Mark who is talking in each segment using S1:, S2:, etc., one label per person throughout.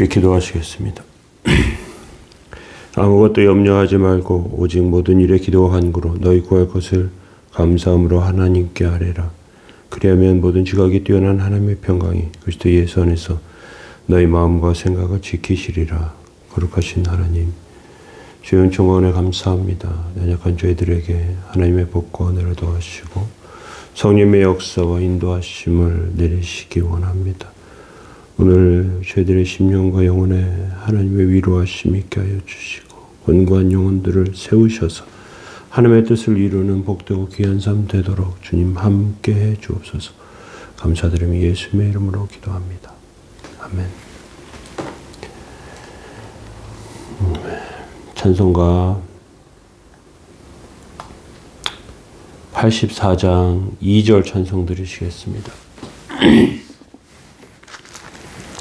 S1: 함께 기도하시겠습니다. 아무것도 염려하지 말고 오직 모든 일에 기도와 간구로 너희 구할 것을 감사함으로 하나님께 아뢰라. 그리하면 모든 지각이 뛰어난 하나님의 평강이 그리스도 예수 안에서 너희 마음과 생각을 지키시리라. 거룩하신 하나님, 주의 은총원에 감사합니다. 연약한 저희들에게 하나님의 복과 은혜를 도와주시고 성령의 역사와 인도하심을 내리시기 원합니다. 오늘 저희들의 심령과 영혼에 하나님의 위로하심 있게 하여 주시고 권고한 영혼들을 세우셔서 하나님의 뜻을 이루는 복되고 귀한 삶 되도록 주님 함께 해 주옵소서. 감사드리며 예수님의 이름으로 기도합니다. 아멘. 음, 찬송가 84장 2절 찬송 드리시겠습니다.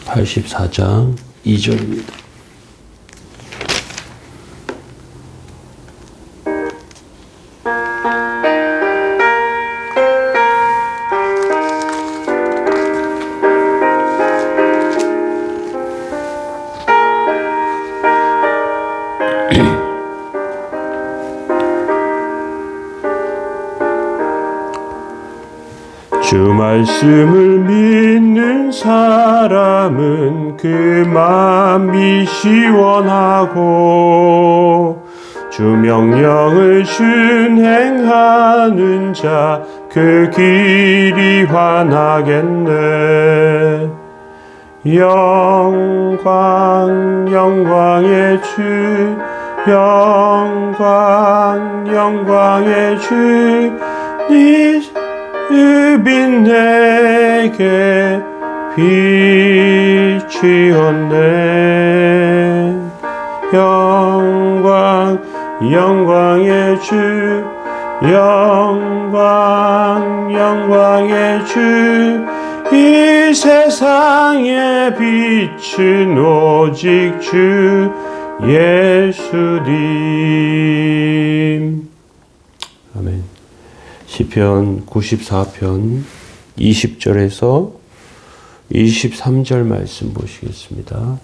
S1: 84장 2절입니다. 주 말씀을 믿는 사람은 그 마음이 시원하고 주 명령을 준행하는 자 그 길이 환하겠네. 영광 영광의 주 영광 영광의 주니 빛 내게 비치었네. 영광 영광의 주 영광 영광의 주 이 세상의 빛은 오직 주 예수님. 아멘. 시편 94편 20절에서 23절 말씀 보시겠습니다.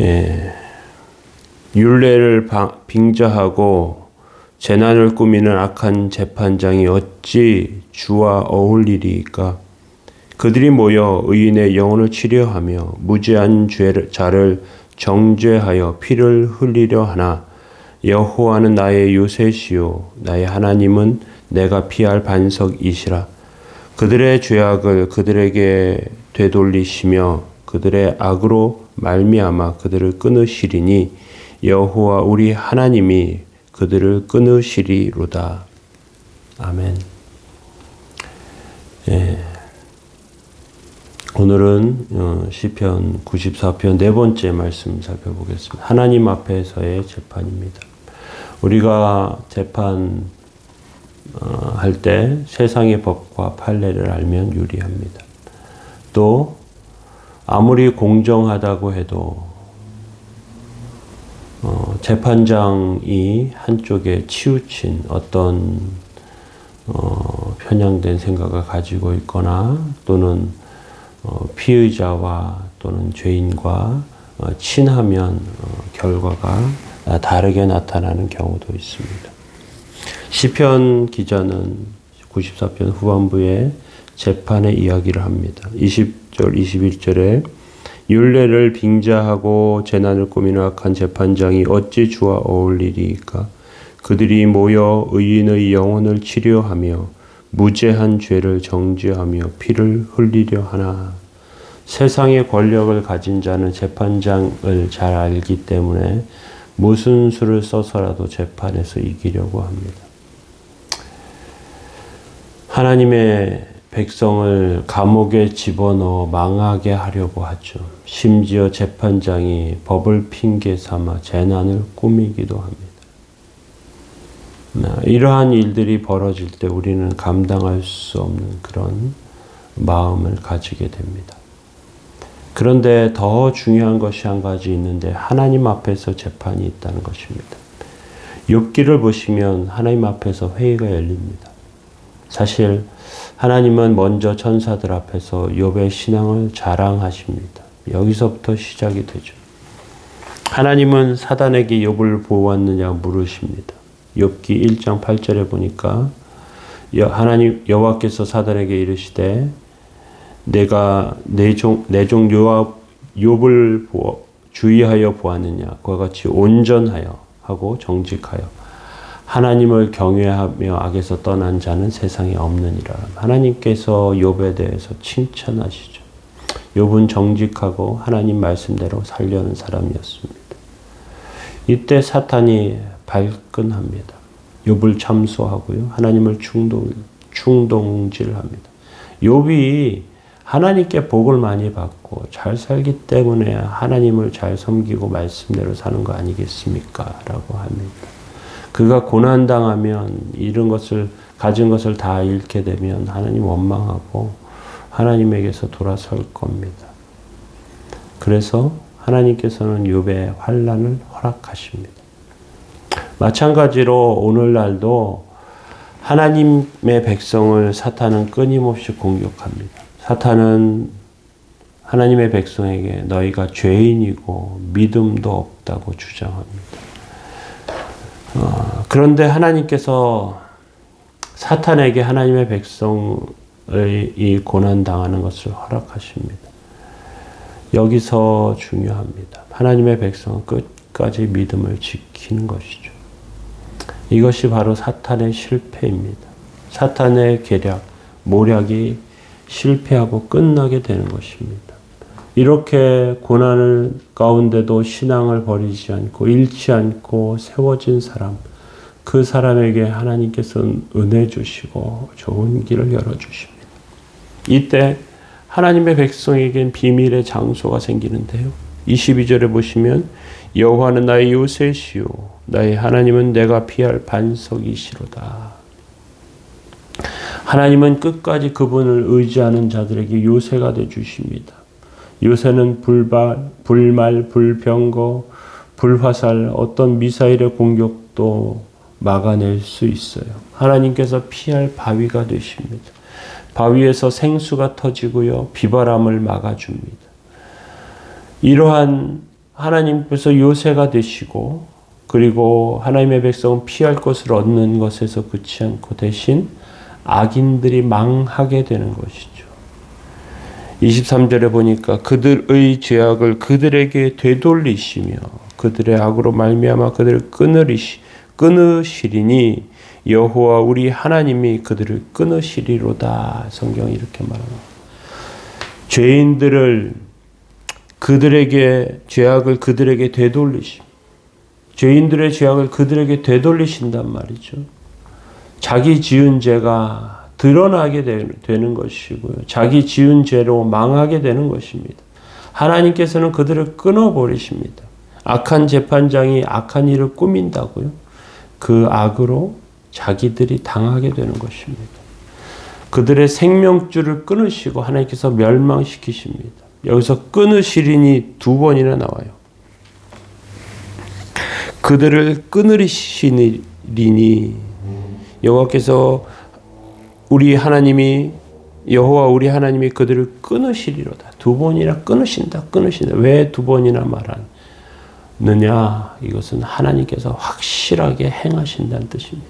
S1: 예, 율례를 빙자하고 재난을 꾸미는 악한 재판장이 어찌 주와 어울리리까? 그들이 모여 의인의 영혼을 치료하며 무죄한 자를 정죄하여 피를 흘리려 하나 여호와는 나의 요새시요 나의 하나님은 내가 피할 반석이시라 그들의 죄악을 그들에게 되돌리시며 그들의 악으로 말미암아 그들을 끊으시리니 여호와 우리 하나님이 그들을 끊으시리로다 아멘. 예. 오늘은 어, 시편 94편 네 번째 말씀 살펴보겠습니다. 하나님 앞에서의 재판입니다. 우리가 재판 어, 할때 세상의 법과 판례를 알면 유리합니다. 또 아무리 공정하다고 해도 어, 재판장이 한쪽에 치우친 어떤 편향된 생각을 가지고 있거나 또는 어, 피의자와 또는 죄인과 어, 친하면 어, 결과가 다르게 나타나는 경우도 있습니다. 시편 기자는 94편 후반부에 재판의 이야기를 합니다. 20절, 21절에 율례를 빙자하고 재난을 꾸미는 악한 재판장이 어찌 주와 어울리리까? 그들이 모여 의인의 영혼을 치료하며 무죄한 죄를 정죄하며 피를 흘리려 하나 세상의 권력을 가진 자는 재판장을 잘 알기 때문에 무슨 수를 써서라도 재판에서 이기려고 합니다. 하나님의 백성을 감옥에 집어넣어 망하게 하려고 하죠. 심지어 재판장이 법을 핑계 삼아 재난을 꾸미기도 합니다. 네, 이러한 일들이 벌어질 때 우리는 감당할 수 없는 그런 마음을 가지게 됩니다. 그런데 더 중요한 것이 한 가지 있는데 하나님 앞에서 재판이 있다는 것입니다. 욥기를 보시면 하나님 앞에서 회의가 열립니다. 사실 하나님은 먼저 천사들 앞에서 욥의 신앙을 자랑하십니다. 여기서부터 시작이 되죠. 하나님은 사단에게 욥을 보았느냐 물으십니다. 욥기 1장 8절에 보니까 여- 하나님 여호와께서 사단에게 이르시되 내가 내종 내종 욥을 보아 주의하여 보았느냐 그와 같이 온전하여 하고 정직하여 하나님을 경외하며 악에서 떠난 자는 세상에 없느니라. 하나님께서 욥에 대해서 칭찬하시죠. 욥은 정직하고 하나님 말씀대로 살려는 사람이었습니다. 이때 사탄이 발끈합니다. 욥을 참소하고요. 하나님을 충동 충동질합니다. 욥이 하나님께 복을 많이 받고 잘 살기 때문에 하나님을 잘 섬기고 말씀대로 사는 거 아니겠습니까? 라고 합니다. 그가 고난 당하면 이런 것을 가진 것을 다 잃게 되면 하나님 원망하고 하나님에게서 돌아설 겁니다. 그래서 하나님께서는 욥의 환란을 허락하십니다. 마찬가지로 오늘날도 하나님의 백성을 사탄은 끊임없이 공격합니다. 사탄은 하나님의 백성에게 너희가 죄인이고 믿음도 없다고 주장합니다. 어, 그런데 하나님께서 사탄에게 하나님의 백성의 이 고난 당하는 것을 허락하십니다. 여기서 중요합니다. 하나님의 백성은 끝까지 믿음을 지키는 것이죠. 이것이 바로 사탄의 실패입니다. 사탄의 계략, 모략이 실패하고 끝나게 되는 것입니다. 이렇게 고난을 가운데도 신앙을 버리지 않고 잃지 않고 세워진 사람, 그 사람에게 하나님께서는 은혜 주시고 좋은 길을 열어 주십니다. 이때 하나님의 백성에겐 비밀의 장소가 생기는데요. 22절에 보시면 여호와는 나의 요새시요 나의 하나님은 내가 피할 반석이시로다. 하나님은 끝까지 그분을 의지하는 자들에게 요새가 돼 주십니다. 요새는 불발, 불말, 불병거, 불화살, 어떤 미사일의 공격도 막아낼 수 있어요. 하나님께서 피할 바위가 되십니다. 바위에서 생수가 터지고요. 비바람을 막아줍니다. 이러한 하나님께서 요새가 되시고 그리고 하나님의 백성은 피할 것을 얻는 것에서 그치 않고 대신 악인들이 망하게 되는 것이죠. 23절에 보니까 그들의 죄악을 그들에게 되돌리시며 그들의 악으로 말미암아 그들을 끊으리시 끊으시리니 여호와 우리 하나님이 그들을 끊으시리로다. 성경이 이렇게 말합니다. 죄인들을 그들에게 죄악을 그들에게 되돌리시. 죄인들의 죄악을 그들에게 되돌리신단 말이죠. 자기 지은 죄가 드러나게 되는 것이고요. 자기 지은 죄로 망하게 되는 것입니다. 하나님께서는 그들을 끊어버리십니다. 악한 재판장이 악한 일을 꾸민다고요. 그 악으로 자기들이 당하게 되는 것입니다. 그들의 생명줄을 끊으시고 하나님께서 멸망시키십니다. 여기서 끊으시리니 두 번이나 나와요. 그들을 끊으시리니 여호와께서 우리 하나님이 여호와 우리 하나님이 그들을 끊으시리로다. 두 번이나 끊으신다. 끊으신다. 왜 두 번이나 말하느냐? 이것은 하나님께서 확실하게 행하신다는 뜻입니다.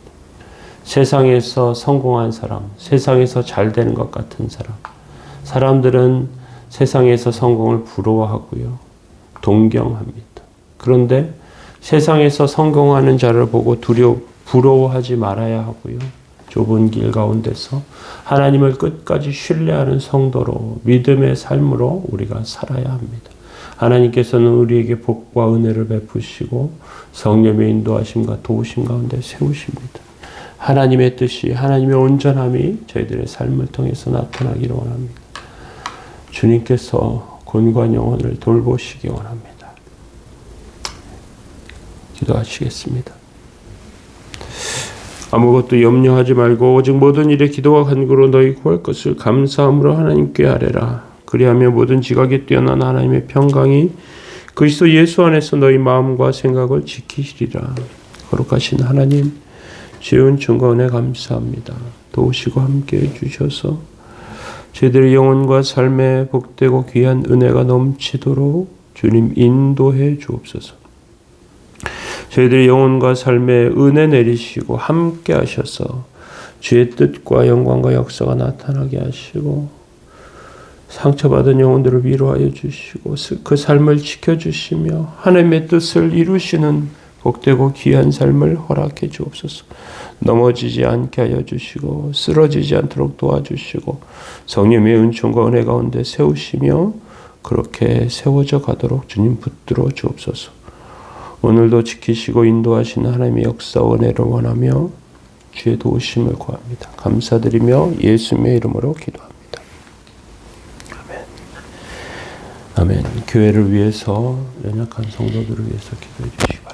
S1: 세상에서 성공한 사람, 세상에서 잘 되는 것 같은 사람, 사람들은 세상에서 성공을 부러워하고요, 동경합니다. 그런데 세상에서 성공하는 자를 보고 두려 부러워하지 말아야 하고요. 좁은 길 가운데서 하나님을 끝까지 신뢰하는 성도로 믿음의 삶으로 우리가 살아야 합니다. 하나님께서는 우리에게 복과 은혜를 베푸시고 성령의 인도하심과 도우심 가운데 세우십니다. 하나님의 뜻이 하나님의 온전함이 저희들의 삶을 통해서 나타나기를 원합니다. 주님께서 곤관 영혼을 돌보시기 원합니다. 기도하시겠습니다. 아무것도 염려하지 말고 오직 모든 일에 기도와 간구로 너희 구할 것을 감사함으로 하나님께 아뢰라. 그리하면 모든 지각에 뛰어난 하나님의 평강이 그리스도 예수 안에서 너희 마음과 생각을 지키시리라. 거룩하신 하나님, 지은 증거 은혜 감사합니다. 도우시고 함께 해 주셔서 저희들의 영혼과 삶에 복되고 귀한 은혜가 넘치도록 주님 인도해 주옵소서. 저희들의 영혼과 삶에 은혜 내리시고 함께 하셔서 주의 뜻과 영광과 역사가 나타나게 하시고 상처받은 영혼들을 위로하여 주시고 그 삶을 지켜주시며 하나님의 뜻을 이루시는 복되고 귀한 삶을 허락해 주옵소서. 넘어지지 않게 하여 주시고 쓰러지지 않도록 도와주시고 성령의 은총과 은혜 가운데 세우시며 그렇게 세워져 가도록 주님 붙들어 주옵소서. 오늘도 지키시고 인도하시는 하나님의 역사 은혜를 원하며 주의 도우심을 구합니다. 감사드리며 예수님의 이름으로 기도합니다. 아멘. 아멘. 교회를 위해서 연약한 성도들을 위해서 기도해 주시기 바랍니다.